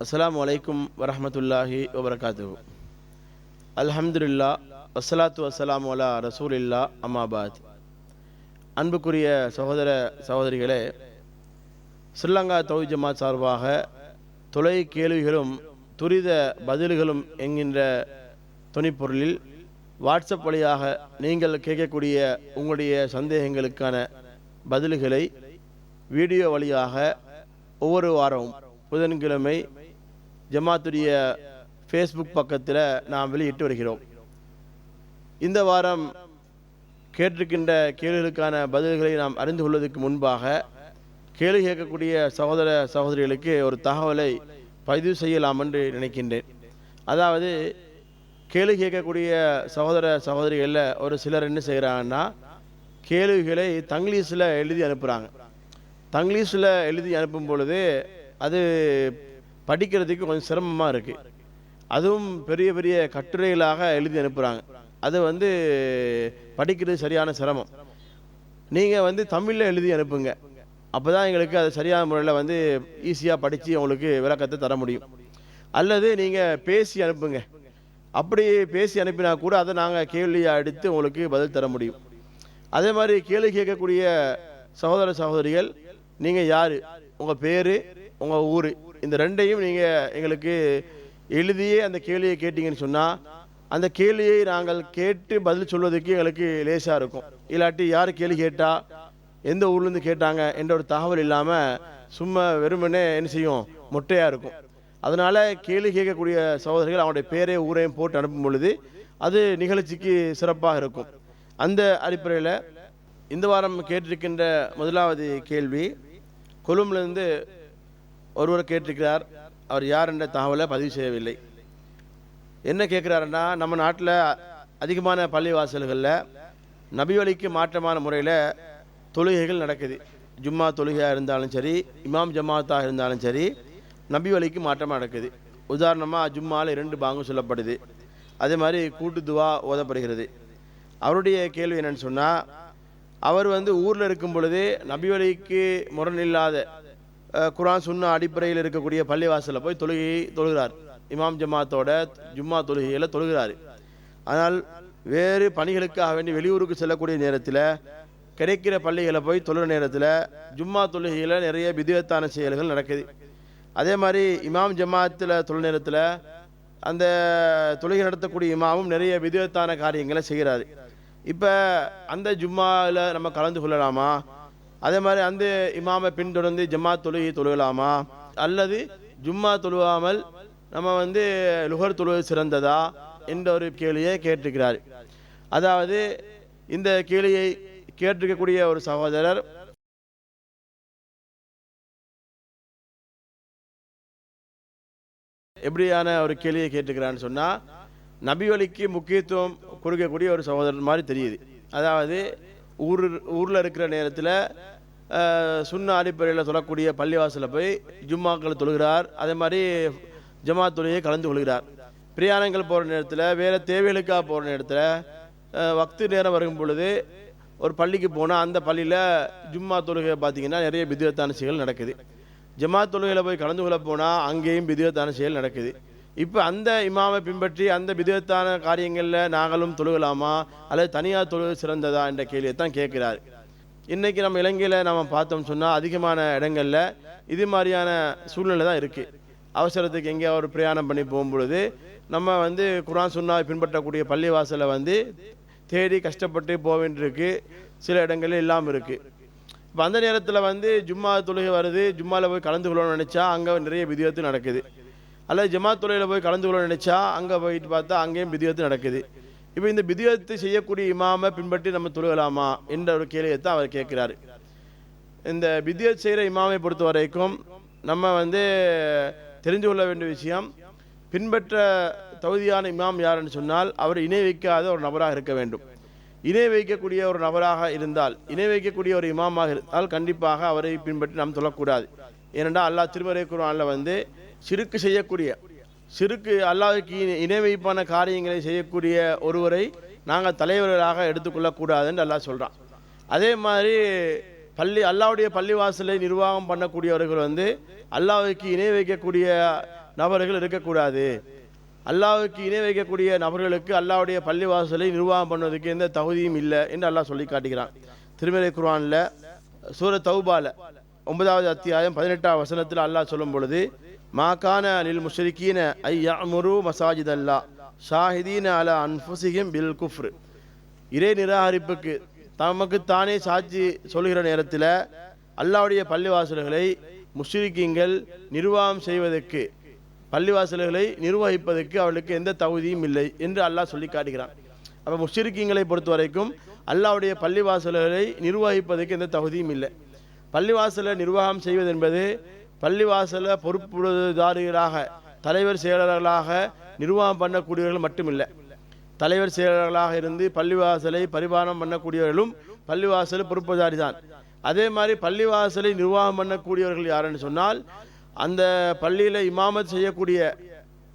அஸ்லாம் அலைக்கும் வரமத்துல்லாஹி வபரகாத்து அல்ஹம்துலில்லா வஸ்ஸலாத்து வலா அலா ரசூலில்லா அம்மாபாத் அன்புக்குரிய சகோதர சகோதரிகளே ஸ்ரீலங்கா தௌஜமா ஜமாத் சார்பாக தொலை கேள்விகளும் துரித பதில்களும் என்கின்ற துணிப்பொருளில் வாட்ஸ்அப் வழியாக நீங்கள் கேட்கக்கூடிய உங்களுடைய சந்தேகங்களுக்கான பதில்களை வீடியோ வழியாக ஒவ்வொரு வாரமும் புதன்கிழமை ஜமாத்துடைய ஃபேஸ்புக் பக்கத்தில் நாம் வெளியிட்டு வருகிறோம். இந்த வாரம் கேட்டிருக்கின்ற கேள்விகளுக்கான பதில்களை நாம் அறிந்து கொள்வதற்கு முன்பாக கேள்வி கேட்கக்கூடிய சகோதர சகோதரிகளுக்கு ஒரு தகவலை பதிவு செய்யலாம் என்று நினைக்கின்றேன். அதாவது கேள்வி கேட்கக்கூடிய சகோதர சகோதரிகளில் ஒரு சிலர் என்ன செய்கிறாங்கன்னா கேள்விகளை தங்கிலீஷில் எழுதி அனுப்புகிறாங்க தங்கிலீஷில் எழுதி அனுப்பும் பொழுது அது படிக்கிறதுக்கு கொஞ்சம் சிரமமாக இருக்குது அதுவும் பெரிய பெரிய கட்டுரைகளாக எழுதி அனுப்புகிறாங்க அது வந்து படிக்கிறது சரியான சிரமம். நீங்கள் வந்து தமிழில் எழுதி அனுப்புங்க. அப்போ தான் எங்களுக்கு அது சரியான முறையில் வந்து ஈஸியாக படித்து உங்களுக்கு விளக்கத்தை தர முடியும். அல்லது நீங்கள் பேசி அனுப்புங்க. அப்படி பேசி அனுப்பினா கூட அதை நாங்கள் கேள்வியாக எடுத்து உங்களுக்கு பதில் தர முடியும். அதே மாதிரி கேள்வி கேட்கக்கூடிய சகோதர சகோதரிகள் நீங்கள் யார்? உங்கள் பேர்? உங்கள் ஊர்? இந்த ரெண்டையும் நீங்கள் எங்களுக்கு எழுதியே அந்த கேள்வியை கேட்டீங்கன்னு சொன்னால் அந்த கேள்வியை நாங்கள் கேட்டு பதில் சொல்வதற்கு எங்களுக்கு லேசாக இருக்கும். இல்லாட்டி யார் கேள்வி கேட்டால் எந்த ஊர்லேருந்து கேட்டாங்க என்ற ஒரு தகவல் இல்லாமல் சும்மா வெறுமனே என்ன செய்யும்? மொட்டையாக இருக்கும். அதனால் கேள்வி கேட்கக்கூடிய சகோதரிகள் அவனுடைய பேரே ஊரையும் போட்டு அனுப்பும் பொழுது அது நிகழ்ச்சிக்கு சிறப்பாக இருக்கும். அந்த அடிப்படையில் இந்த வாரம் கேட்டிருக்கின்ற முதலாவது கேள்வி கொழும்புலேருந்து ஒருவர் கேட்டிருக்கிறார் அவர் யார் என்ற தகவலை பதிவு செய்யவில்லை. என்ன கேட்குறாருன்னா நம்ம நாட்டில் அதிகமான பள்ளிவாசல்களில் நபிவழிக்கு மாற்றமான முறையில் தொழுகைகள் நடக்குது. ஜும்மா தொழுகையாக இருந்தாலும் சரி இமாம் ஜமாத்தாக இருந்தாலும் சரி நபி வழிக்கு மாற்றமாக நடக்குது. உதாரணமாக ஜும்மாவில் இரண்டு பாங்கும் சொல்லப்படுது. அதே மாதிரி கூட்டு துவா ஓதப்படுகிறது. அவருடைய கேள்வி என்னென்னு சொன்னால் அவர் வந்து ஊரில் இருக்கும் பொழுது நபி வழிக்கு முரண் இல்லாத குரான் குர்ஆன் அடிப்படையில் இருக்கக்கூடிய பள்ளிவாசலில் போய் தொழுகையை தொழுகிறார். இமாம் ஜமாத்தோட ஜும்மா தொழுகையில் தொழுகிறார். ஆனால் வேறு பணிகளுக்காக வேண்டி வெளியூருக்கு செல்லக்கூடிய நேரத்தில் கிடைக்கிற பள்ளிகளை போய் தொழுகிற நேரத்தில் ஜும்மா தொழுகையில் நிறைய விதிவத்தான செயல்கள் நடக்குது. அதே மாதிரி இமாம் ஜமாத்தில் தொழு நேரத்தில் அந்த தொழுகை நடத்தக்கூடிய இமாமும் நிறைய விதிவத்தான காரியங்களை செய்கிறாரு. இப்போ அந்த ஜும்மாவில் நம்ம கலந்து கொள்ளலாமா? அதே மாதிரி அந்த இமாமை பின்தொடர்ந்து ஜம்மா தொழுகை தொழுகலாமா? அல்லது ஜும்மா தொழுவாமல் நம்ம வந்து லுகர் தொழுவது சிறந்ததா? என்ற ஒரு கேள்வியை கேட்டிருக்கிறார். அதாவது இந்த கேள்வியை கேட்டிருக்கக்கூடிய ஒரு சகோதரர் எப்படியான ஒரு கேள்வியை கேட்டுக்கிறான்னு சொன்னால் நபிவழிக்கு முக்கியத்துவம் கொடுக்கக்கூடிய ஒரு சகோதரர் மாதிரி தெரியுது. அதாவது ஊர் ஊரில் இருக்கிற நேரத்தில் சுண்ண அடிப்படையில் சொல்லக்கூடிய பள்ளிவாசலில் போய் ஜும்மாக்கள் தொழுகிறார். அதே மாதிரி ஜமாத் தொழுகையை கலந்து கொள்கிறார். பிரயாணங்கள் போகிற நேரத்தில் வேறு தேவைகளுக்காக போகிற நேரத்தில் வக்து நேரம் வரும் பொழுது ஒரு பள்ளிக்கு போனால் அந்த பள்ளியில் ஜும்மா தொழுகை பார்த்தீங்கன்னா நிறைய விதிவத்தான செயல் நடக்குது. ஜமாத் தொழுகையில் போய் கலந்து கொள்ள போனால் அங்கேயும் விதிவத்தான செயல் நடக்குது. இப்போ அந்த இமாமை பின்பற்றி அந்த விதத்தான காரியங்களில் நாங்களும் தொழுகலாமா? அல்லது தனியார் தொழுகை சிறந்ததா என்ற கேள்வியை தான் கேட்கிறார். இன்றைக்கி நம்ம இலங்கையில் நம்ம பார்த்தோம் சொன்னால் அதிகமான இடங்களில் இது மாதிரியான சூழ்நிலை தான் இருக்குது அவசரத்துக்கு எங்கேயா ஒரு பிரயாணம் பண்ணி போகும்பொழுது நம்ம வந்து குரான் சுண்ணாவை பின்பற்றக்கூடிய பள்ளிவாசலை வந்து தேடி கஷ்டப்பட்டு போக வேண்டியிருக்கு சில இடங்களில் இல்லாமல் இருக்குது இப்போ அந்த நேரத்தில் வந்து ஜும்மா தொழுகை வருது. ஜும்மாவில் போய் கலந்து கொள்ளணும்னு நினச்சா அங்கே நிறைய விதியத்து நடக்குது. அல்லது ஜமாத் துறையில் போய் கலந்து கொள்ள நினச்சா அங்கே போயிட்டு பார்த்தா அங்கேயும் பிதியத்து நடக்குது. இப்போ இந்த பிதியத்தை செய்யக்கூடிய இமாமை பின்பற்றி நம்ம தொழுகலாமா என்ற ஒரு கேள்வியை தான் அவர் கேட்குறாரு. இந்த விதியத் செய்கிற இமாமை பொறுத்த வரைக்கும் நம்ம வந்து தெரிந்து கொள்ள வேண்டிய விஷயம் பின்பற்ற தகுதியான இமாம் யாருன்னு சொன்னால் அவர் இணை வைக்காத ஒரு நபராக இருக்க வேண்டும். இணை வைக்கக்கூடிய ஒரு நபராக இருந்தால் இணை வைக்கக்கூடிய ஒரு இமாமாக இருந்தால் கண்டிப்பாக அவரை பின்பற்றி நாம் சொல்லக்கூடாது ஏனென்றால் அல்லாஹ் திருமறை குரானில் வந்து சிறுக்கு செய்யக்கூடிய சிறுக்கு அல்லாவுக்கு இணை- வைப்பான காரியங்களை செய்யக்கூடிய ஒருவரை நாங்கள் தலைவர்களாக எடுத்துக்கொள்ளக்கூடாது என்று அல்லாஹ் சொல்கிறான் அதே மாதிரி பள்ளி அல்லாவுடைய பள்ளிவாசலை நிர்வாகம் பண்ணக்கூடியவர்கள் வந்து அல்லாவுக்கு இணை வைக்கக்கூடிய நபர்கள் இருக்கக்கூடாது. அல்லாவுக்கு இணை வைக்கக்கூடிய நபர்களுக்கு அல்லாவுடைய பள்ளிவாசலை நிர்வாகம் பண்ணுவதற்கு எந்த தகுதியும் இல்லை என்று அல்லாஹ் சொல்லி காட்டுகிறான். திருமலை குர்வானில் சூர தௌபால ஒன்பதாவது அத்தியாயம் பதினெட்டாம் வசனத்தில் அல்லாஹ் சொல்லும் பொழுது மாகான அலில் முஷ்ரிகீன ஐ யஅமுரு மசாஜித் அல்லா ஷாஹிதீன அலா அன்ஃபுசிஹிம் பில் குஃப்ரு இறை நிராகரிப்புக்கு தமக்கு தானே சாட்சி சொல்கிற நேரத்தில் அல்லாவுடைய பள்ளிவாசல்களை முஷ்ரிக்கீங்கள் நிர்வாகம் செய்வதற்கு பள்ளிவாசல்களை நிர்வகிப்பதற்கு அவளுக்கு எந்த தகுதியும் இல்லை என்று அல்லாஹ் சொல்லி காட்டுகிறான். அப்போ முஷ்ரிக்கீங்களை பொறுத்த வரைக்கும் அல்லாவுடைய பள்ளிவாசல்களை நிர்வகிப்பதற்கு எந்த தகுதியும் இல்லை. பள்ளிவாசலை நிர்வாகம் செய்வது என்பது பள்ளிவாசலை பொறுப்புதாரிகளாக தலைவர் செயலர்களாக நிர்வாகம் பண்ணக்கூடியவர்கள் மட்டுமில்லை. தலைவர் செயலர்களாக இருந்து பள்ளிவாசலை பரிபாலனம் பண்ணக்கூடியவர்களும் பள்ளிவாசல் பொறுப்புதாரி தான் அதே மாதிரி பள்ளிவாசலை நிர்வாகம் பண்ணக்கூடியவர்கள் யாருன்னு சொன்னால் அந்த பள்ளியில் இமாமத் செய்யக்கூடிய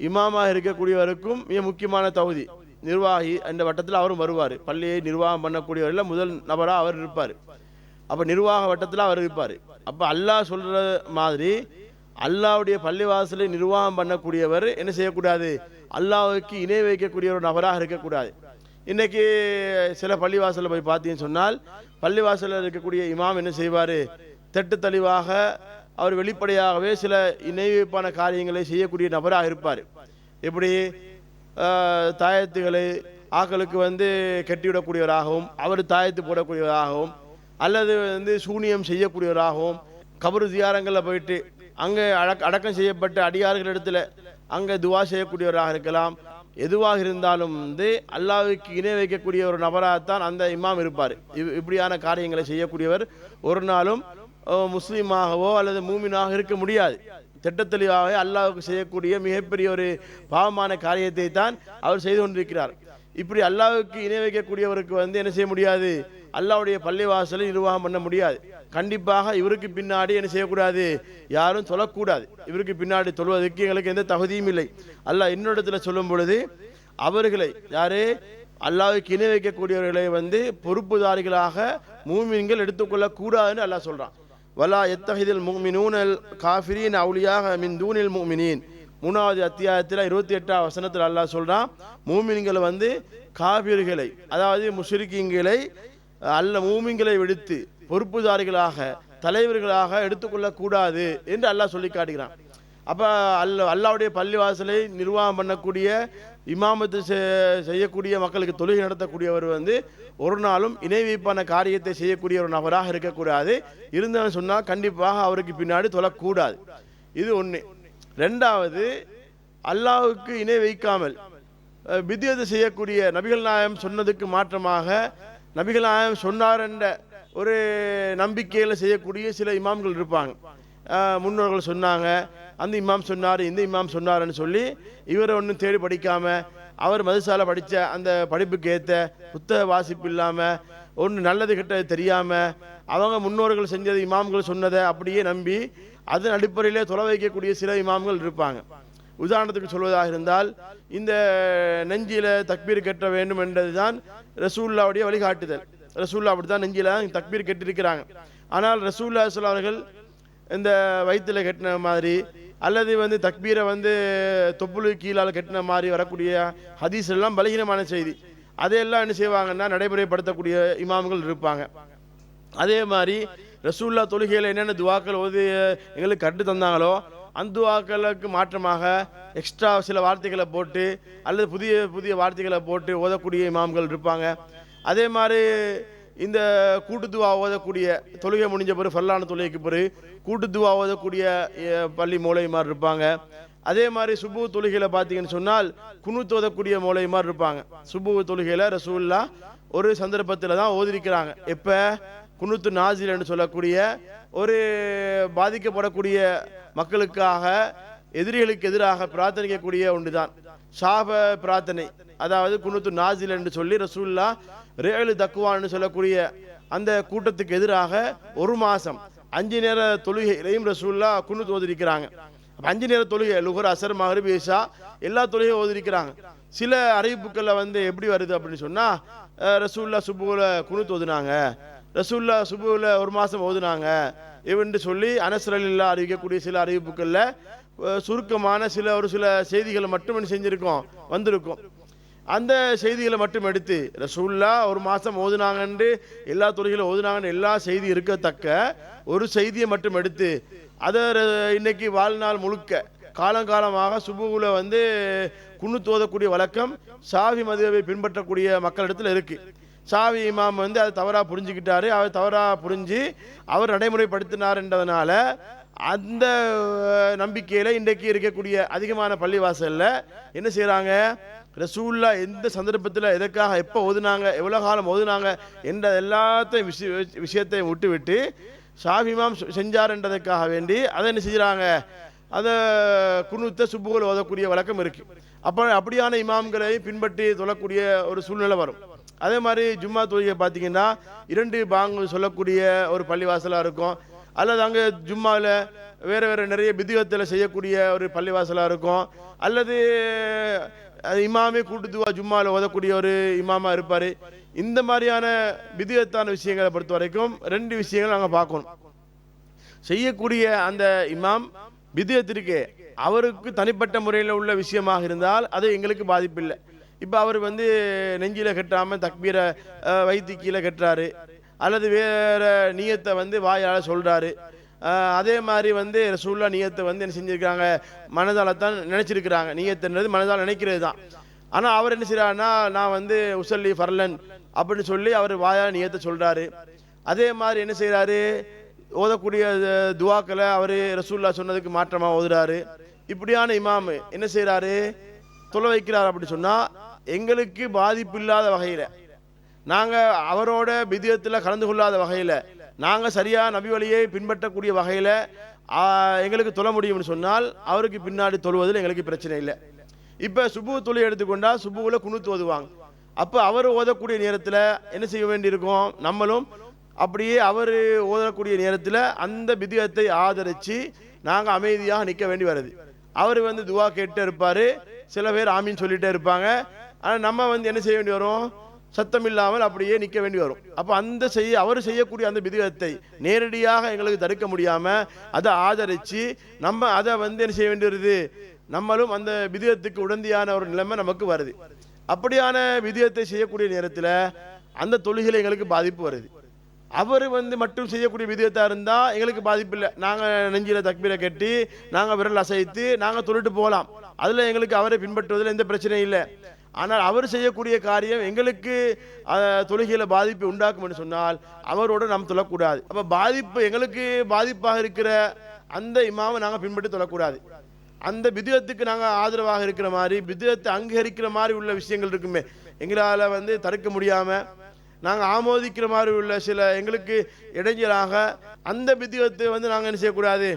இமாமாக இருக்கக்கூடியவருக்கும் மிக முக்கியமான தகுதி நிர்வாகி அந்த வட்டத்தில் அவரும் வருவார். பள்ளியை நிர்வாகம் பண்ணக்கூடியவரில் முதல் நபராக அவர் இருப்பார். அப்போ நிர்வாக வட்டத்தில் அவர் இருப்பார். அப்போ அல்லாஹ் சொல்கிற மாதிரி அல்லாஹ்வுடைய பள்ளிவாசலை நிர்வாகம் பண்ணக்கூடியவர் என்ன செய்யக்கூடாது? அல்லாவுக்கு இணை வைக்கக்கூடிய ஒரு நபராக இருக்கக்கூடாது. இன்றைக்கி சில பள்ளிவாசலில் போய் பார்த்தீங்கன்னு சொன்னால் பள்ளிவாசலில் இருக்கக்கூடிய இமாம் என்ன செய்வார்? தட்டு தெளிவாக அவர் வெளிப்படையாகவே சில இணைவைப்பான காரியங்களை செய்யக்கூடிய நபராக இருப்பார். எப்படி? தாயத்துகளை ஆக்களுக்கு வந்து கட்டிவிடக்கூடியவராகவும் அவர் தாயத்து போடக்கூடியவராகவும் அல்லது வந்து சூனியம் செய்யக்கூடியவராகவும் கபரு தியாரங்களில் போயிட்டு அங்கே அடக் அடக்கம் செய்யப்பட்ட அடியார்கள் இடத்துல அங்கே துவா செய்யக்கூடியவராக இருக்கலாம். எதுவாக இருந்தாலும் வந்து அல்லாவுக்கு இணை வைக்கக்கூடிய ஒரு நபராகத்தான் அந்த இமாம் இருப்பார். இவ் இப்படியான காரியங்களை செய்யக்கூடியவர் ஒரு நாளும் முஸ்லீமாகவோ அல்லது மூமினாக இருக்க முடியாது. திட்டத்தெளிவாகவே அல்லாவுக்கு செய்யக்கூடிய மிகப்பெரிய ஒரு பாவமான காரியத்தை தான் அவர் செய்து கொண்டிருக்கிறார். இப்படி அல்லாவுக்கு இணை வைக்கக்கூடியவருக்கு வந்து என்ன செய்ய முடியாது? அல்லாவுடைய பள்ளிவாசலை நிர்வாகம் பண்ண முடியாது. கண்டிப்பாக இவருக்கு பின்னாடி என்ன செய்யக்கூடாது? யாரும் சொல்லக்கூடாது இவருக்கு பின்னாடி சொல்வதற்கு எங்களுக்கு எந்த தகுதியும் இல்லை. அல்லாஹ் இன்னொரு சொல்லும் பொழுது அவர்களை யாரே? அல்லாவுக்கு இணை வைக்கக்கூடியவர்களை வந்து பொறுப்புதாரிகளாக மூமின்கள் எடுத்துக்கொள்ளக் கூடாதுன்னு அல்லாஹ் சொல்றான். வலா எத்தஹிதில் முமினூனல் காஃபிரின் அவுலியாக மின் தூனில் மூமினின். மூணாவது அத்தியாயத்தில் இருபத்தி எட்டாம் வசனத்தில் அல்லாஹ் சொல்கிறான் மூமின்கள் வந்து காபிர்களை அதாவது முஷ்ரிக்கீங்களை அல்ல மூமிங்களை விடுத்து பொறுப்புதாரிகளாக தலைவர்களாக எடுத்துக்கொள்ளக்கூடாது என்று அல்லாஹ் சொல்லி காட்டுகிறான். அப்போ அல்ல அல்லாவுடைய பள்ளிவாசலை நிர்வாகம் பண்ணக்கூடிய இமாமத்து செய்யக்கூடிய மக்களுக்கு தொழுகை நடத்தக்கூடியவர் வந்து ஒரு நாளும் இணை வைப்பான காரியத்தை செய்யக்கூடிய ஒரு நபராக இருக்கக்கூடாது. இருந்தாலும் சொன்னால் கண்டிப்பாக அவருக்கு பின்னாடி தொழக்கூடாது. இது ஒன்று ரெண்டாவது அல்லாவுக்கு இணை வைக்காமல் வித்தியத்தை செய்யக்கூடிய நபிகள் நாயம் சொன்னதுக்கு மாற்றமாக நபிகள் சொன்னார் என்ற ஒரு நம்பிக்கையில் செய்யக்கூடிய சில இமாம்கள் இருப்பாங்க. முன்னோர்கள் சொன்னாங்க. அந்த இமாம் சொன்னார் இந்த இமாம் சொன்னார்னு சொல்லி இவரை ஒன்றும் தேடி படிக்காமல் அவர் மதுசாலை படித்த அந்த படிப்புக்கு ஏற்ற புத்தக வாசிப்பு இல்லாமல் ஒன்று நல்லது கெட்டது தெரியாமல் அவங்க முன்னோர்கள் செஞ்சது இமாம்கள் சொன்னதை அப்படியே நம்பி அதன் அடிப்படையிலே தொலை வைக்கக்கூடிய சில இமாம்கள் இருப்பாங்க. உதாரணத்துக்கு சொல்வதாக இருந்தால் இந்த நெஞ்சியில் தக்பீர் கட்ட வேண்டும் என்றதுதான் ரசூல்லாவுடைய வழிகாட்டுதல். ரசூல்லா அப்படி தான் நெஞ்சில தக்பீர் கெட்டிருக்கிறாங்க. ஆனால் ரசூல்லா ஸல்லல்லாஹு அவர்கள் இந்த வயிற்றில் கட்டின மாதிரி அல்லது வந்து தக்பீரை வந்து தொப்புளு கீழால் கட்டின மாதிரி வரக்கூடிய ஹதீஸ் எல்லாம் பலகீனமான செய்தி. அதையெல்லாம் என்ன செய்வாங்கன்னா நடைமுறைப்படுத்தக்கூடிய இமாம்கள் இருப்பாங்க. அதே மாதிரி ரசூல்லா தொழுகையில் என்னென்ன துவாக்கள் ஓதி எங்களுக்கு கட்டு தந்தாங்களோ அந்துவாக்களுக்கு மாற்றமாக எக்ஸ்ட்ரா சில வார்த்தைகளை போட்டு அல்லது புதிய புதிய வார்த்தைகளை போட்டு ஓதக்கூடிய இமாம்கள் இருப்பாங்க. அதே மாதிரி இந்த கூட்டுத்துவா ஓதக்கூடிய தொழுகை முடிஞ்ச பிறகு ஃபல்லான தொழுகைக்கு பிறகு கூட்டுத்துவா ஓதக்கூடிய பள்ளி மூலைமார் இருப்பாங்க. அதே மாதிரி சுபு தொழுகையில் பார்த்தீங்கன்னு சொன்னால் குனூத் ஓதக்கூடிய மூலைமார் இருப்பாங்க. சுபு தொழுகையில் ரசூல்லா ஒரு சந்தர்ப்பத்தில் தான் ஓதிருக்கிறாங்க. எப்போ? குனூத்து நாசில் என்று சொல்லக்கூடிய ஒரு பாதிக்கப்படக்கூடிய மக்களுக்காக எதிரிகளுக்கு எதிராக பிரார்த்தனைக்கக்கூடிய ஒன்றுதான். சாப பிரார்த்தனை. அதாவது குனுத்து நாசில் என்று சொல்லி ரசூல்லா ரேலு தக்குவான்னு சொல்லக்கூடிய அந்த கூட்டத்துக்கு எதிராக ஒரு மாதம் அஞ்சு நேர தொழுகையிலையும் ரசூல்லா குனூத் ஓதிருக்கிறாங்க. அஞ்சு நேர தொழுகை லுகர் அசர் மகரிப் ஈஷா எல்லா தொழுகையும் ஓதிருக்கிறாங்க. சில அறிவிப்புகளில் வந்து எப்படி வருது அப்படின்னு சொன்னால் ரசூல்லா சுபுவில் குணு தோதுனாங்க ரசூல்லா சுபுவில் ஒரு மாதம் ஓதுனாங்க. இவன்று சொல்லி அனசரலில்லா அறிவிக்கக்கூடிய சில அறிவிப்புகளில் சுருக்கமான சில ஒரு சில செய்திகளை மட்டும் செஞ்சுருக்கோம் வந்திருக்கோம். அந்த செய்திகளை மட்டும் எடுத்து ரசூல்லா ஒரு மாதம் ஓதுனாங்கன்று எல்லா துறைகளும் ஓதுனாங்கன்னு எல்லா செய்தி இருக்கத்தக்க ஒரு செய்தியை மட்டும் எடுத்து அதை இன்னைக்கு வாழ்நாள் முழுக்க காலங்காலமாக சுபுவில் வந்து குன்னு தோதக்கூடிய வழக்கம் சாவி மதுவை பின்பற்றக்கூடிய மக்களிடத்தில் இருக்குது சாவி இமாம் வந்து அதை தவறாக புரிஞ்சுக்கிட்டாரு. அவர் தவறாக புரிஞ்சு அவர் நடைமுறைப்படுத்தினார்ன்றதுனால அந்த நம்பிக்கையில் இன்றைக்கு இருக்கக்கூடிய அதிகமான பள்ளிவாசலில் என்ன செய்கிறாங்க ரசூல்லா எந்த சந்தர்ப்பத்தில் எதற்காக எப்போ ஓதுனாங்க எவ்வளோ காலம் ஓதுனாங்க என்ற எல்லாத்தையும் விஷய விஷயத்தையும் விட்டு விட்டு ஷாஃபிமாம் செஞ்சார்ன்றதுக்காக வேண்டி அதை என்ன செய்கிறாங்க அதை குணுத்த சுப்புகள் ஓதக்கூடிய வழக்கம் இருக்குது அப்போ அப்படியான இமாம்களை பின்பற்றி தொழக்கூடிய ஒரு சூழ்நிலை வரும். அதே மாதிரி ஜும்மா தொழுகை பார்த்தீங்கன்னா இரண்டு பாங்கு சொல்லக்கூடிய ஒரு பள்ளிவாசலாக இருக்கும். அல்லது அங்கே ஜும்மாவில் வேறு வேறு நிறைய பிதிகத்தில் செய்யக்கூடிய ஒரு பள்ளிவாசலாக இருக்கும். அல்லது இமாமே கூட்டுதுவா ஜும்மாவில் ஓதக்கூடிய ஒரு இமாமா இருப்பார். இந்த மாதிரியான பிதிகத்தான விஷயங்களை பொறுத்த வரைக்கும் ரெண்டு விஷயங்கள் நாங்கள் பார்க்கணும். செய்யக்கூடிய அந்த இமாம் பிதியத்திற்கு அவருக்கு தனிப்பட்ட முறையில் உள்ள விஷயமாக இருந்தால் அது எங்களுக்கு பாதிப்பில்லை. இப்போ அவர் வந்து நெஞ்சில் கட்டாமல் தக்பீரை அஹ், வைத்து கீழே கட்டுறாரு. அல்லது வேற நீயத்தை வந்து வாயால் சொல்கிறாரு அதே மாதிரி வந்து ரசூல்லா நீயத்தை வந்து என்ன செஞ்சுருக்காங்க? மனதால் தான் நினச்சிருக்கிறாங்க. நியத்துன்றது மனதால் நினைக்கிறது தான். ஆனால் அவர் என்ன செய்கிறாருன்னா நான் வந்து உசல்லி ஃபர்லன் அப்படின்னு சொல்லி அவர் வாயால் நீயத்தை சொல்கிறாரு அதே மாதிரி என்ன செய்கிறாரு ஓதக்கூடிய துவாக்களை அவர் ரசூல்லா சொன்னதுக்கு மாற்றமாக ஓதுறாரு. இப்படியான இமாம் என்ன செய்கிறாரு தொலை வைக்கிறார் அப்படி சொன்னால் எங்களுக்கு பாதிப்பு இல்லாத வகையில். நாங்கள் அவரோட விதியத்தில் கலந்து கொள்ளாத வகையில் நாங்கள் சரியாக நபி வழியை பின்பற்றக்கூடிய வகையில் எங்களுக்கு தொழ முடியும்னு சொன்னால் அவருக்கு பின்னாடி தொழுவதில் எங்களுக்கு பிரச்சனை இல்லை. இப்போ சுபு தொழில் எடுத்துக்கொண்டால் சுபுவில் குணுத்து ஓதுவாங்க. அப்போ அவர் ஓதக்கூடிய நேரத்தில் என்ன செய்ய வேண்டியிருக்கும்? நம்மளும் அப்படியே அவர் ஓதக்கூடிய நேரத்தில் அந்த பிதியத்தை ஆதரித்து நாங்கள் அமைதியாக நிற்க வேண்டி வருது. அவர் வந்து துவா கேட்டு இருப்பார். சில பேர் ஆமின்னு சொல்லிகிட்டே இருப்பாங்க. ஆனால் நம்ம வந்து என்ன செய்ய வேண்டி வரும்? சத்தம் இல்லாமல் அப்படியே நிற்க வேண்டி வரும். அப்போ அந்த செய்ய அவர் செய்யக்கூடிய அந்த விதிகத்தை நேரடியாக எங்களுக்கு தடுக்க முடியாமல் அதை ஆதரித்து நம்ம அதை வந்து என்ன செய்ய வேண்டி வருது? நம்மளும் அந்த விதிவத்துக்கு உடந்தையான ஒரு நிலைமை நமக்கு வருது. அப்படியான விதியத்தை செய்யக்கூடிய நேரத்தில் அந்த தொழுகையில் எங்களுக்கு பாதிப்பு வருது. அவர் வந்து மட்டும் செய்யக்கூடிய விதத்தாக இருந்தால் எங்களுக்கு பாதிப்பு இல்லை. நாங்கள் நெஞ்சில் தக்பீரை கட்டி நாங்கள் விரல் அசைத்து நாங்கள் தொழிட்டு போகலாம். அதில் எங்களுக்கு அவரை பின்பற்றுவதில் எந்த பிரச்சனையும் இல்லை. ஆனால் அவர் செய்யக்கூடிய காரியம் எங்களுக்கு தொழுகையில் பாதிப்பை உண்டாக்கும் என்று சொன்னால் அவரோட நாம் தொழக்கூடாது. அப்போ பாதிப்பு எங்களுக்கு பாதிப்பாக இருக்கிற அந்த இமாவை நாங்கள் பின்பற்றி தொழக்கூடாது. அந்த பிதுகத்துக்கு நாங்கள் ஆதரவாக இருக்கிற மாதிரி பிதுகத்தை அங்கீகரிக்கிற மாதிரி உள்ள விஷயங்கள் இருக்குமே எங்களால் வந்து தடுக்க முடியாமல் நாங்கள் ஆமோதிக்கிற மாதிரி உள்ள சில எங்களுக்கு இடைஞ்சலாக அந்த பித்தியத்தை வந்து நாங்கள் என்ன செய்யக்கூடாது?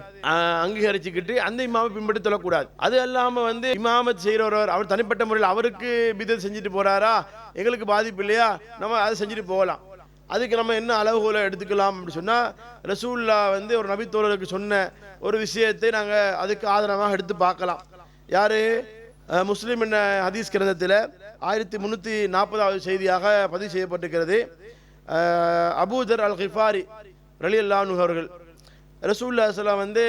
அங்கீகரிச்சுக்கிட்டு அந்த இமாமை பின்பற்றி தொழக்கூடாது. அது இல்லாமல் வந்து இமாமத் செய்கிறவர் அவர் தனிப்பட்ட முறையில் அவருக்கு பித்தத்தை செஞ்சுட்டு போகிறாரா எங்களுக்கு பாதிப்பு இல்லையா? நம்ம அதை செஞ்சுட்டு போகலாம். அதுக்கு நம்ம என்ன அளவுகோலை எடுத்துக்கலாம் அப்படின்னு சொன்னால் ரசூல்லா வந்து ஒரு நபித்தோழருக்கு சொன்ன ஒரு விஷயத்தை நாங்கள் அதுக்கு ஆதரவாக எடுத்து பார்க்கலாம். யார்? முஸ்லீம் என்ன ஹதீஸ் கிரந்தத்தில் ஆயிரத்தி முந்நூற்றி நாற்பதாவது செய்தியாக பதிவு செய்யப்பட்டிருக்கிறது. அபூதர் அல் ஹிஃபாரி ரலி அல்லானு அவர்கள் ரசூல்லா சலாம் வந்து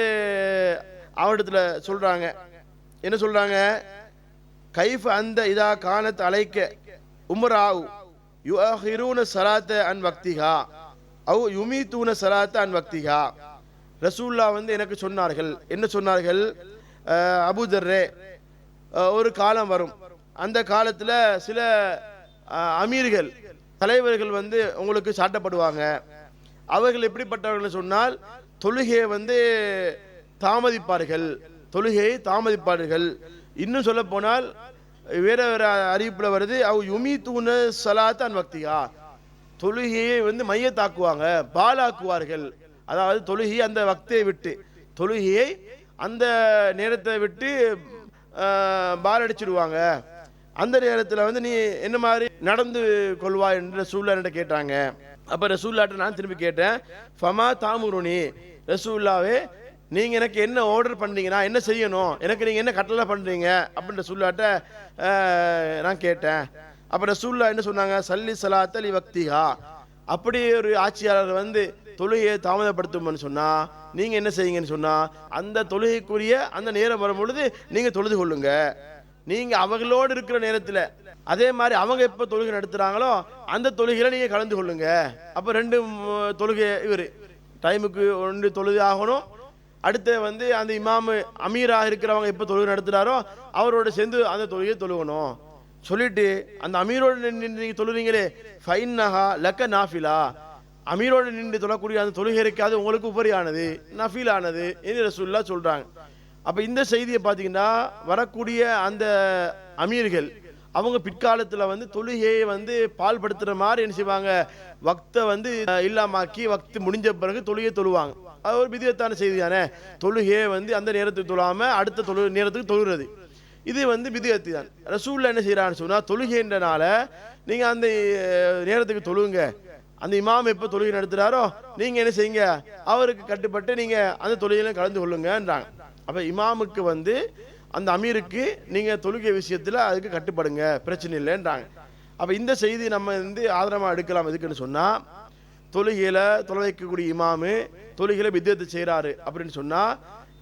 அவரிடத்தில் சொல்கிறாங்க என்ன சொல்கிறாங்க கைஃப் அந்த இதா கானத் அலைக்க யு யுஅஹிரூன சலாத்த அன் வக்திஹா அவு தூன சலாத்த அன் பக்திகா ரசூல்லா வந்து எனக்கு சொன்னார்கள். என்ன சொன்னார்கள்? அஹ், அபூதர்ரே ஒரு காலம் வரும். அந்த காலத்தில் சில அமீர்கள் தலைவர்கள் வந்து உங்களுக்கு சாட்டப்படுவாங்க. அவர்கள் எப்படிப்பட்டவர்கள் சொன்னால் தொழுகையை வந்து தாமதிப்பார்கள். தொழுகையை தாமதிப்பார்கள். இன்னும் சொல்ல போனால் வேற வேற அறிவிப்பில் வருது அவ யுமி தூண சலாத்தான் பக்தியா தொழுகையை வந்து மையத்தாக்குவாங்க பாலாக்குவார்கள் அதாவது தொழுகையை அந்த வக்தியை விட்டு தொழுகையை அந்த நேரத்தை விட்டு பாலடிச்சிடுவாங்க அந்த நேரத்தில் வந்து நீ என்ன மாதிரி நடந்து கொள்வா என்று ரசூல்லா கேட்டாங்க. அப்போ ரசூல்லாட்ட நான் திரும்பி கேட்டேன் ஃபமா தாமுருணி ரசூல்லாவே நீங்கள் எனக்கு என்ன ஆர்டர் பண்றீங்க நான் என்ன செய்யணும்? எனக்கு நீங்கள் என்ன கட்டளை பண்ணுறீங்க அப்படின்ற சூழ்நாட்ட நான் கேட்டேன். அப்புறம் ரசூல்லா என்ன சொன்னாங்க? சல்லி சலாத்தலி வக்திகா அப்படி ஒரு ஆட்சியாளர் வந்து தொழுகையை தாமதப்படுத்தும்னு சொன்னால் நீங்கள் என்ன செய்யுங்கன்னு சொன்னால் அந்த தொழுகைக்குரிய அந்த நேரம் வரும் பொழுது நீங்கள் தொழுது கொள்ளுங்கள் நீங்க அவங்களோடு இருக்கிற நேரத்தில் அதே மாதிரி அவங்க எப்போ தொழுகை நடத்துகிறாங்களோ அந்த தொழுகையில் நீங்கள் கலந்து கொள்ளுங்க. அப்போ ரெண்டு தொழுகை இவர் டைமுக்கு ஒன்று தொழுகை ஆகணும். அடுத்து வந்து அந்த இமாமு அமீராக இருக்கிறவங்க எப்போ தொழுகை நடத்துகிறாரோ அவரோட சேர்ந்து அந்த தொழுகையை தொழுகணும். சொல்லிட்டு அந்த அமீரோடு நின்று நீங்கள் தொழுறீங்களே ஃபைன்னஹா லக்க நாஃபிலா. அமீரோடு நின்று தொழக்கூடிய அந்த தொழுகை இருக்காது உங்களுக்கு உபரியானது நஃபீலானது என்று ரசூல்லா சொல்கிறாங்க அப்போ இந்த செய்தியை பார்த்தீங்கன்னா வரக்கூடிய அந்த அமீர்கள் அவங்க பிற்காலத்தில் வந்து தொழுகையை வந்து பால்படுத்துகிற மாதிரி என்ன செய்வாங்க? வக்தை வந்து இல்லாமாக்கி வக்து முடிஞ்ச பிறகு தொழுகையை தொழுவாங்க. அது ஒரு விதியத்தான செய்தி தானே? தொழுகையை வந்து அந்த நேரத்துக்கு தொழாமல் அடுத்த தொழு நேரத்துக்கு தொழுகிறது இது வந்து விதியத்து தான். ரசூலில் என்ன செய்கிறான்னு சொன்னால் தொழுகைன்றனால நீங்கள் அந்த நேரத்துக்கு தொழுங்க. அந்த இமாம் எப்போ தொழுகை நடத்துகிறாரோ நீங்கள் என்ன செய்யுங்க? அவருக்கு கட்டுப்பட்டு நீங்கள் அந்த தொழுகையில கலந்து கொள்ளுங்கன்றாங்க. அப்போ இமாமுக்கு வந்து அந்த அமீருக்கு நீங்கள் தொழுகை விஷயத்தில் அதுக்கு கட்டுப்படுங்க பிரச்சனை இல்லைன்றாங்க. அப்போ இந்த செய்தி நம்ம வந்து ஆதரமாக எடுக்கலாம் எதுக்குன்னு சொன்னால் தொழுகையில் தொலை வைக்கக்கூடிய இமாமு தொழுகையில் வித்தியத்தை செய்கிறாரு அப்படின்னு சொன்னால்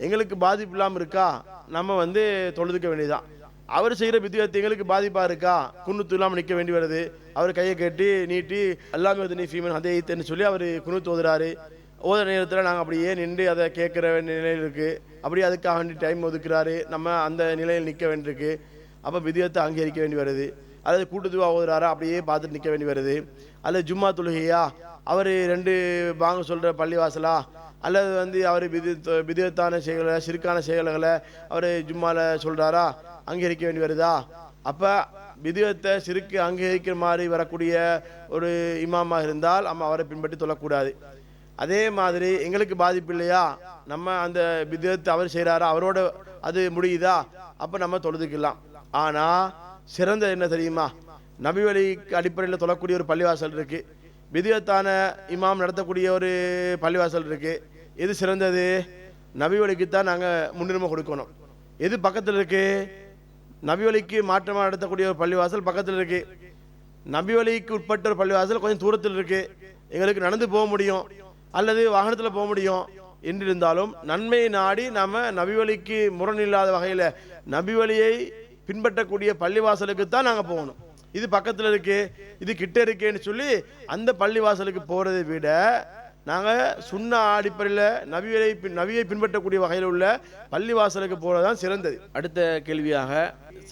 எங்களுக்கு பாதிப்பு இல்லாமல் இருக்கா? நம்ம வந்து தொழுதுக்க வேண்டியதுதான். அவர் செய்கிற வித்தியத்தை எங்களுக்கு பாதிப்பாக இருக்கா? குன்னுத்து இல்லாமல் நிற்க வேண்டி வருது. அவர் கையை கட்டி நீட்டி எல்லாமே வந்து நீ ஃபீமன் அதே சொல்லி அவர் குன்னுத்து ஓதுறாரு ஓத நேரத்தில் நாங்கள் அப்படியே நின்று அதை கேட்குற வேண்டிய நிலையில் இருக்குது அப்படியே அதுக்காக வேண்டி டைம் ஒதுக்குறாரு. நம்ம அந்த நிலையில் நிற்க வேண்டியிருக்கு. அப்போ விதியத்தை அங்கீகரிக்க வேண்டி வருது. அல்லது கூட்டுதுவா ஓதுறாரா? அப்படியே பார்த்துட்டு நிற்க வேண்டி வருது. அல்லது ஜும்மா தொழுகையா? அவர் ரெண்டு பாங்க சொல்கிற பள்ளிவாசலா? அல்லது வந்து அவர் விதி விதியத்தான செயல்களை சிறுக்கான செயல்களை அவர் ஜும்மாவில் சொல்கிறாரா அங்கீகரிக்க வேண்டி வருதா? அப்போ விதியத்தை சிறுக்கு அங்கீகரிக்கிற மாதிரி வரக்கூடிய ஒரு இமாமாக இருந்தால் நம்ம அவரை பின்பற்றி தொழக்கூடாது. அதே மாதிரி எங்களுக்கு பாதிப்பு இல்லையா? நம்ம அந்த விதத்தை அவர் செய்கிறாரா அவரோட அது முடியுதா? அப்போ நம்ம தொழுதுக்கலாம். ஆனால் சிறந்த என்ன தெரியுமா? நபி வழிக்கு அடிப்படையில் தொழக்கூடிய ஒரு பள்ளிவாசல் இருக்குது விதியத்தான இமாம் நடத்தக்கூடிய ஒரு பள்ளிவாசல் இருக்குது எது சிறந்தது? நபி வழிக்கு தான் நாங்கள் முன்னுரிமை கொடுக்கணும். எது பக்கத்தில் இருக்குது நபி வழிக்கு மாற்றமாக நடத்தக்கூடிய ஒரு பள்ளிவாசல் பக்கத்தில் இருக்குது நபி வழிக்கு உட்பட்ட ஒரு பள்ளிவாசல் கொஞ்சம் தூரத்தில் இருக்குது எங்களுக்கு நடந்து போக முடியும். அல்லது வாகனத்தில் போக முடியும் என்றிருந்தாலும் நன்மையை நாடி நம்ம நபிவழிக்கு முரண் இல்லாத வகையில் நபிவழியை பின்பற்றக்கூடிய பள்ளிவாசலுக்கு தான் நாங்கள் போகணும். இது பக்கத்தில் இருக்குது இது கிட்ட இருக்கேன்னு சொல்லி அந்த பள்ளிவாசலுக்கு போகிறதை விட நாங்கள் சுண்ணா அடிப்படையில் நவியை பின் நவியை பின்பற்றக்கூடிய வகையில் உள்ள பள்ளிவாசலுக்கு போகிறது தான் சிறந்தது. அடுத்த கேள்வியாக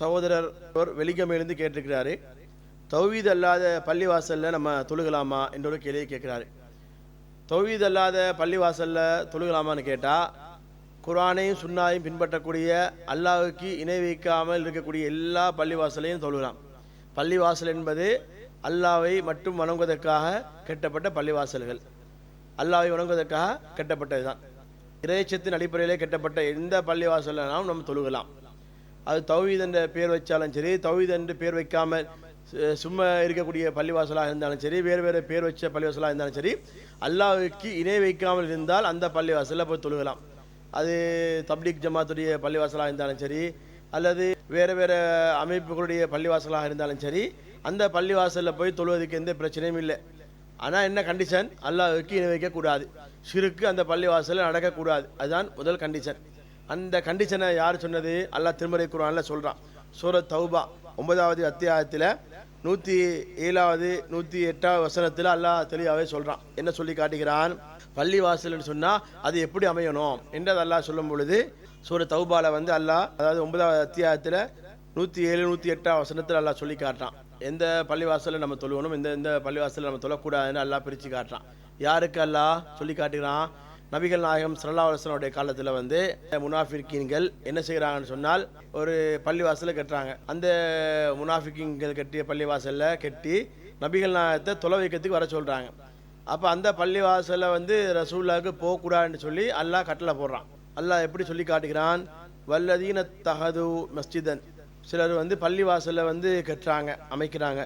சகோதரர் ஒரு வெலிக்கமையிலிருந்து கேட்டிருக்கிறாரு. தௌவீது அல்லாத பள்ளிவாசலில் நம்ம தொழுகலாமா என்ற ஒரு கேள்வியை கேட்குறாரு. தௌவீத் அல்லாத பள்ளிவாசலில் தொழுகலாமான்னு கேட்டால் குரானையும் சுன்னாவையும் பின்பற்றக்கூடிய அல்லாவுக்கு இணை வைக்காமல் இருக்கக்கூடிய எல்லா பள்ளிவாசலையும் தொழுகலாம். பள்ளிவாசல் என்பது அல்லாவை மட்டும் வணங்குவதற்காக கட்டப்பட்ட பள்ளிவாசல்கள். அல்லாவை வணங்குவதற்காக கட்டப்பட்டது தான் இறைச்சத்தின் அடிப்படையிலே கட்டப்பட்ட எந்த பள்ளிவாசல்னாலும் நம்ம தொழுகலாம். அது தௌஹீத் என்ற பேர் வச்சாலும் சரி தௌஹீத் என்று பேர் வைக்காமல் சும்மா இருக்கக்கூடிய பள்ளிவாசலாக இருந்தாலும் சரி வேறு வேறு பேர் வச்ச பள்ளிவாசலாக இருந்தாலும் சரி அல்லாவுக்கு இணை வைக்காமல் இருந்தால் அந்த பள்ளிவாசலில் போய் தொழுகலாம். அது தப்லீக் ஜமாத்துடைய பள்ளிவாசலாக இருந்தாலும் சரி அல்லது வேறு வேறு அமைப்புகளுடைய பள்ளிவாசலாக இருந்தாலும் சரி அந்த பள்ளிவாசலில் போய் தொழுவதற்கு எந்த பிரச்சனையும் இல்லை. ஆனால் என்ன கண்டிஷன் அல்லாவுக்கு இணை வைக்கக்கூடாது. சிறுக்கு அந்த பள்ளிவாசலில் நடக்கக்கூடாது. அதுதான் முதல் கண்டிஷன் அந்த கண்டிஷனை யார் சொன்னது? அல்லாஹ் திருமறை குரானில் சொல்கிறான் சூரத் தௌபா ஒன்பதாவது அத்தியாயத்தில் நூற்றி ஏழாவது நூற்றி எட்டாவது வசனத்தில் அல்லாஹ் தெளிவாகவே சொல்கிறான் என்ன சொல்லி காட்டுகிறான்? பள்ளிவாசல்னு சொன்னால் அது எப்படி அமையணும் என்றது அல்லாஹ் சொல்லும் பொழுது சூரத் தௌபால வந்து அல்லாஹ் அதாவது ஒன்பதாவது அத்தியாயத்தில் நூற்றி ஏழு நூற்றி எட்டாவது வசனத்தில் அல்லாஹ் சொல்லி காட்டுறான். எந்த பள்ளிவாசலில் நம்ம தொழுவணும் எந்த எந்த பள்ளிவாசலில் நம்ம தொழக்கூடாதுன்னு அல்லாஹ் பிரித்து காட்டுறான். யாருக்கு அல்லாஹ் சொல்லி காட்டுகிறான்? நபிகள் நாயகம் சல்லா அலுவலனுடைய காலத்தில் வந்து முனாஃபிக்கீன்கள் என்ன செய்கிறாங்கன்னு சொன்னால் ஒரு பள்ளிவாசலில் கட்டுறாங்க. அந்த முனாஃபிக்கீன்கள் கட்டிய பள்ளிவாசலில் கட்டி நபிகள் நாயகத்தை தொலை வைக்கிறதுக்கு வர சொல்கிறாங்க அப்போ அந்த பள்ளிவாசலில் வந்து ரசூல்லாவுக்கு போகக்கூடாதுன்னு சொல்லி அல்லாஹ் கட்டளை போடுறான். அல்லாஹ் எப்படி சொல்லி காட்டுகிறான்? வல்லதீன தகது மஸ்ஜிதன். சிலர் வந்து பள்ளிவாசலில் வந்து கட்டுறாங்க அமைக்கிறாங்க.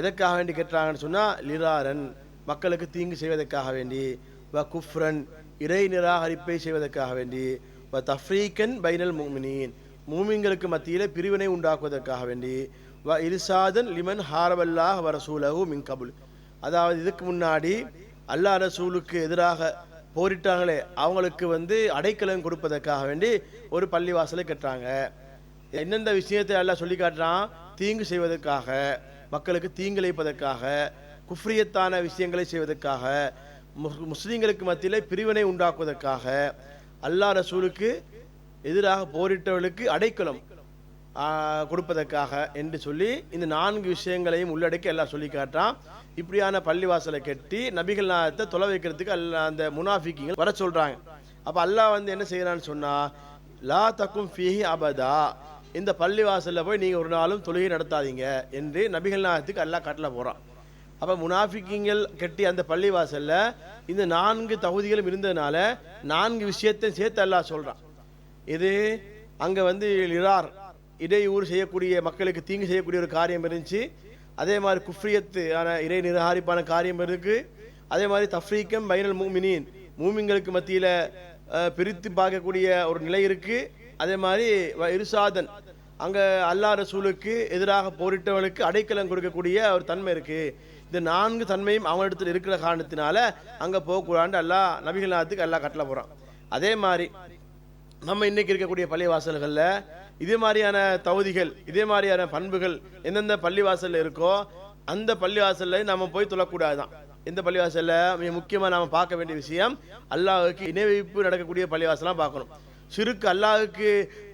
எதற்காக வேண்டி கட்டுறாங்கன்னு சொன்னால் லிராரன். மக்களுக்கு தீங்கு செய்வதற்காக வேண்டி. வ குஃப்ரன். இறை நிராகரிப்பை செய்வதற்காக வேண்டி வ தஃப்ரீக்கன் பைனல் மூமினின் மூமின்களுக்கு மத்தியில் பிரிவினை உண்டாக்குவதற்காக வேண்டி வ இர்சாதன் லிமன் ஹாரவல்லாஹ் வ ரசூலஹு மின் கபுல். அதாவது இதுக்கு முன்னாடி அல்லாஹ் ரசூலுக்கு எதிராக போரிட்டாங்களே அவங்களுக்கு வந்து அடைக்கலம் கொடுப்பதற்காக வேண்டி ஒரு பள்ளிவாசலை கட்டுறாங்க. எந்தெந்த விஷயத்தை எல்லாம் சொல்லி காட்டுறான்? தீங்கு செய்வதற்காக மக்களுக்கு தீங்கிழைப்பதற்காக குஃப்ரியத்தான விஷயங்களை செய்வதற்காக முஸ்லீம்களுக்கு மத்தியிலே பிரிவினை உண்டாக்குவதற்காக அல்லாஹ் ரசூலுக்கு எதிராக போரிட்டவர்களுக்கு அடைக்கலம் கொடுப்பதற்காக என்று சொல்லி இந்த நான்கு விஷயங்களையும் உள்ளடக்கி எல்லாம் சொல்லி காட்டுறான். இப்படியான பள்ளிவாசலை கட்டி நபிகள் நாயத்தை தொலை வைக்கிறதுக்கு அல்ல அந்த முனாஃபிக்கிங்கள் வர சொல்கிறாங்க அப்போ அல்லாஹ் வந்து என்ன செய்கிறான்னு சொன்னால் லா தக்கும் ஃபீஹி அபதா இந்த பள்ளிவாசலில் போய் நீங்கள் ஒரு நாளும் தொழுகை நடத்தாதீங்க என்று நபிகள் நாயத்துக்கு அல்லாஹ் கட்டளை போகிறான் அப்போ முனாஃபிக்கிங்கள் கட்டி அந்த பள்ளிவாசலில் இந்த நான்கு தகுதிகளும் இருந்ததுனால நான்கு விஷயத்தை சேர்த்து அல்லாஹ் சொல்கிறான் இது அங்கே வந்து லிரார் இடையூறு செய்யக்கூடிய மக்களுக்கு தீங்கு செய்யக்கூடிய ஒரு காரியம் இருந்துச்சு. அதே மாதிரி குஃப்ரியத்து ஆன இறை நிராகரிப்பான காரியம் இருக்குது அதே மாதிரி தஃப்ரீக்கம் பைனல் மூமினின் மூமிங்களுக்கு மத்தியில் பிரித்து பார்க்கக்கூடிய ஒரு நிலை இருக்குது அதே மாதிரி இருசாதன் அங்கே அல்லாஹ் ரசூலுக்கு எதிராக போரிட்டவர்களுக்கு அடைக்கலம் கொடுக்கக்கூடிய ஒரு தன்மை இருக்குது இந்த நான்கு தன்மையும் அவனிடத்தில் இருக்கிற காரணத்தினால அங்கே போகக்கூடாது அல்லாஹ் நபிகள் நாத்துக்கு எல்லாம் கட்டளை போகிறான் அதே மாதிரி நம்ம இன்றைக்கி இருக்கக்கூடிய பள்ளிவாசல்களில் இதே மாதிரியான தகுதிகள் இதே மாதிரியான பண்புகள் எந்தெந்த பள்ளிவாசலில் இருக்கோ அந்த பள்ளிவாசலில் நம்ம போய் தொழக்கூடாதுதான். இந்த பள்ளிவாசலில் மிக முக்கியமாக நாம் பார்க்க வேண்டிய விஷயம் அல்லாஹுக்கு இணை வைப்பு நடக்கக்கூடிய பள்ளிவாசலாம் பார்க்கணும். சிறுக்கு அல்லாஹுக்கு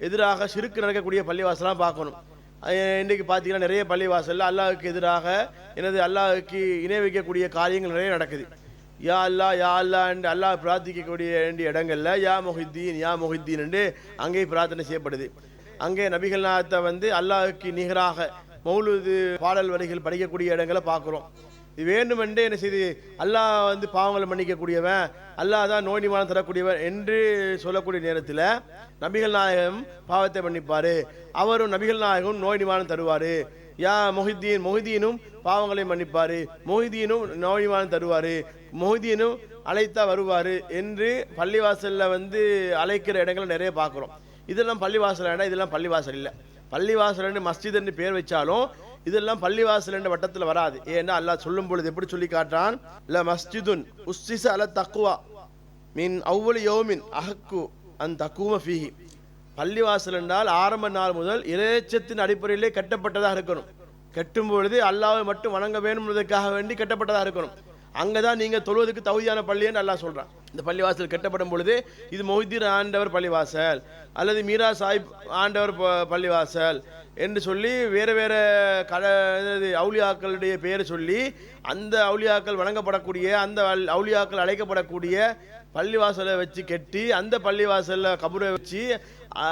எதிராக சிறுக்கு நடக்கக்கூடிய பள்ளிவாசலாம் பார்க்கணும். இன்றைக்கு பார்த்தீங்கன்னா நிறைய பள்ளிவாசலில் அல்லாவுக்கு எதிராக எனது அல்லாவுக்கு இணை வைக்கக்கூடிய காரியங்கள் நிறைய நடக்குது. யா அல்லா யா அல்லா என்று அல்லாஹ் பிரார்த்திக்கக்கூடிய வேண்டிய இடங்கள்ல யா மொஹித்தீன் யா மொஹித்தீன் என்று அங்கே பிரார்த்தனை செய்யப்படுது. அங்கே நபிகள் நாயத்தை வந்து அல்லாவுக்கு நிகராக மௌலுது பாடல் வரிகள் படிக்கக்கூடிய இடங்களை பார்க்குறோம். இது வேண்டுமென்றே என்ன செய்து அல்லாஹ் வந்து பாவங்களை மன்னிக்கக்கூடியவன் அல்லாஹ் தான் நோய் நிவாரணம் தரக்கூடியவன் என்று சொல்லக்கூடிய நேரத்தில் நபிகள் நாயகம் பாவத்தை மன்னிப்பார். அவரும் நபிகள் நாயகம் நோய் நிவாரணம் தருவார். யா மொஹிதீன் மொஹிதீனும் பாவங்களை மன்னிப்பார். மொஹிதீனும் நோய் நிவாரணம் தருவார். மொஹிதீனும் அழைத்தா வருவார் என்று பள்ளிவாசலில் வந்து அழைக்கிற இடங்களை நிறைய பார்க்குறோம். இதெல்லாம் பள்ளிவாசல் இடம் இதெல்லாம் பள்ளிவாசல் இல்லை. பள்ளிவாசல் மஸ்ஜித் என்று பேர் வச்சாலும் இதெல்லாம் பள்ளிவாசல் என்ற வட்டத்தில் வராது. ஏன்னா அல்லாஹ் சொல்லும் பொழுது எப்படி சொல்லி காட்டுறான்? ல மஸ்ஜிதுன் உஸ்ஸிஸ அல தக்குவா மின் அவ்வளவு யோமின் அஹக்கு அந் தக்குவ ஃபீஹி. பள்ளிவாசல் என்றால் ஆரம்ப நாள் முதல் இறைச்சத்தின் அடிப்படையிலே கட்டப்பட்டதாக இருக்கணும். கட்டும் பொழுது அல்லாவை மட்டும் வணங்க வேண்டும் என்பதற்காக வேண்டி கட்டப்பட்டதாக இருக்கணும். அங்கே தான் நீங்கள் தொழுவதற்கு தகுதியான பள்ளியை நல்லா சொல்கிறான் இந்த பள்ளிவாசல் கட்டப்படும் பொழுது இது மொஹிதீர் ஆண்டவர் பள்ளிவாசல் அல்லது மீரா சாஹிப் ஆண்டவர் ப- பள்ளிவாசல் என்று சொல்லி வேறு வேறு கட இது அவுலியாக்களுடைய பேரை சொல்லி அந்த அவுளியாக்கள் வணங்கப்படக்கூடிய அந்த அல்- அழைக்கப்படக்கூடிய பள்ளிவாசலை வச்சு கட்டி அந்த பள்ளிவாசலில் கபரை வச்சு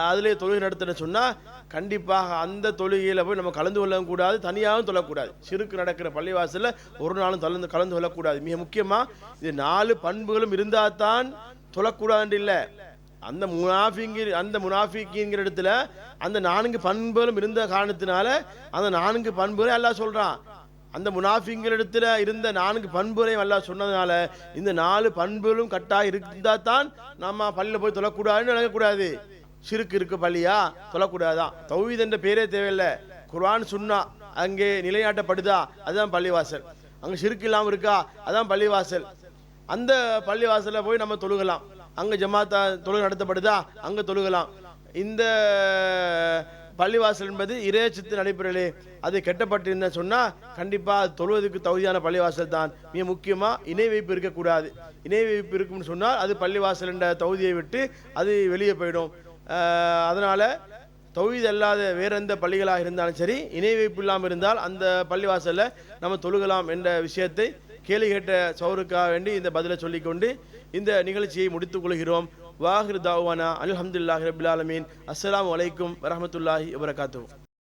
அதிலே தொழுகை நடத்தின சொன்னால் கண்டிப்பாக அந்த தொழுகையில் போய் நம்ம கலந்து கொள்ளவும் கூடாது தனியாகவும் தொழக்கூடாது. சிறுக்கு நடக்கிற பள்ளிவாசலில் ஒரு நாளும் கலந்து கலந்து கொள்ளக்கூடாது. மிக முக்கியமாக இது நாலு பண்புகளும் இருந்தால் தான் தொழக்கூடாது இல்லை. அந்த முனாஃபிங்கிற அந்த முனாஃபிக்கிங்கிற இடத்துல அந்த நான்கு பண்புகளும் இருந்த காரணத்தினால அந்த நான்கு பண்புகளை எல்லாம் சொல்கிறான் அந்த முனாஃபிங்கிற இடத்துல இருந்த நான்கு பண்புகளையும் எல்லாம் சொன்னதுனால இந்த நாலு பண்புகளும் கட்டாக இருந்தால் தான் நம்ம பள்ளியில் போய் தொழக்கூடாதுன்னு நினைக்கக்கூடாது. சிறுக்கு இருக்கு பள்ளியா? தொழக்கூடாதான் தௌஹீத் என்ற பேரே தேவையில்லை. குர்ஆன் சுன்னா அங்கே நிலைநாட்டப்படுதா? அதுதான் பள்ளிவாசல். அங்கே சிறுக்கு இல்லாமல் இருக்கா? அதான் பள்ளிவாசல். அந்த பள்ளிவாசலில் போய் நம்ம தொழுகலாம். அங்க ஜமாத்தா தொழுகை நடத்தப்படுதா? அங்கே தொழுகலாம். இந்த பள்ளிவாசல் என்பது இறைச்சித்து நடைபெறலே அது கெட்டப்பட்டிருந்தேன் சொன்னால் கண்டிப்பாக அது தொழுவதற்கு தகுதியான பள்ளிவாசல் தான். மிக முக்கியமா இணை வைப்பு இருக்கக்கூடாது. இணை வைப்பு இருக்கும்னு சொன்னால் அது பள்ளிவாசல் என்ற தகுதியை விட்டு அது வெளியே போயிடும். அதனால் தொழுது அல்லாத வேற எந்த பள்ளிகளாக இருந்தாலும் சரி இணை வைப்பு இல்லாமல் இருந்தால் அந்த பள்ளிவாசலில் நம்ம தொழுகலாம் என்ற விஷயத்தை கேள்வி கேட்ட சௌருக்காக வேண்டி இந்த பதிலை சொல்லிக்கொண்டு இந்த நிகழ்ச்சியை முடித்துக் கொள்கிறோம். வாஹிர் தாவானா அலமதுல்லாஹ் ரபில் ஆலமீன். அஸ்ஸலாமு அலைக்கும் வரஹ்மத்துல்லாஹி வபரகாத்துஹு.